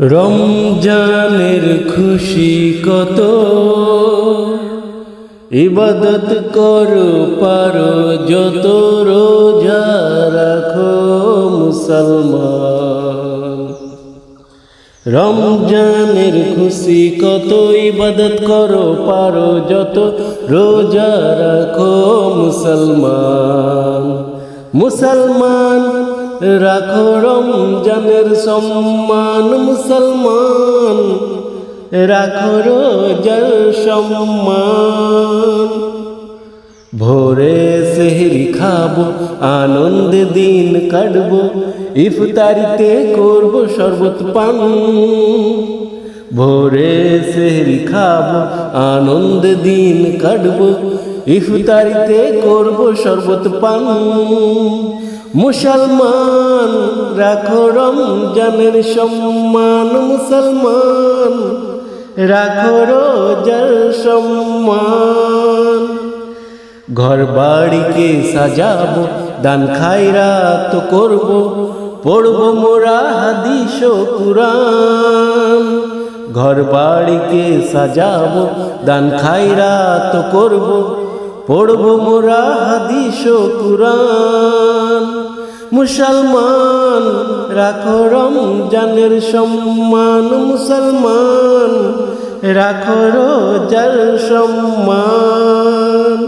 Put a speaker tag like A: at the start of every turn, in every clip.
A: রমজানের খুশি কত? ইবাদত করো, পারো যত রোজা রাখো মুসলমান। রমজানের খুশি কত? ইবাদত করো, পারো যত রোজা রাখো মুসলমান। মুসলমান রাখো রমজানের সম্মান মুসলমান। রাখো রোজার সম্মান। ভোরে সেহরি খাব, আনন্দে দিন কাটবো, ইফতারিতে করব শরবত পান। ভোরে সেহরি খাব, আনন্দে দিন কাটবো, ইফতারিতে করব শরবত পান। মুসলমান, রাখো রমজানের সম্মান, মুসলমান, রাখো রোজার সম্মান। ঘর বাড়িকে সাজাবো, দান খায়রাত করব, পড়ব মোরা হাদিস ও কুরআন। ঘর বাড়িকে সাজাবো, দান খায়রাত করব, পড়ব মোরা হাদিস ও কুরআন। মুসলমান রাখো রমজানের সম্মান, মুসলমান, রাখো রোজার সম্মান।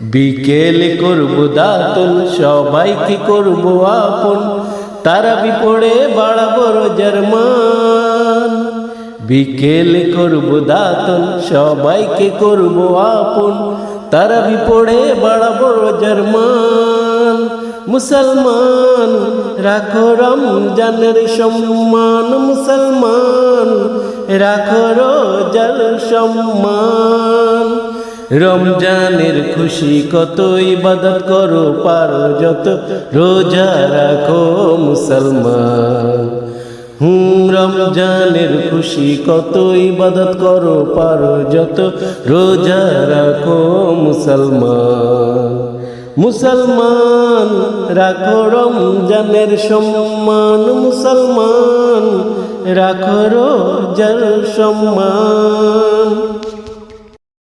A: বিকেল করব দাতন সবাইকে করব আপন? তারা বিপড়ে বাড়াবো রোজার মান। বিকেল করব দাতন সবাইকে করব আপন? তারা বিপড়ে বাড়াবো রোজার মান। মুসলমান, রাখো রমজানের সম্মান, মুসলমান, রাখো রোজার সম্মান। রমজানের খুশি কত ইবাদত করো, পারো যত, রোজা রাখো মুসলমান। হুম, রমজানের খুশি কত ইবাদত করো, পারো যত, রোজা রাখো মুসলমান। মুসলমান রাখো রমজানের সম্মান। মুসলমান রাখো রোজার সম্মান।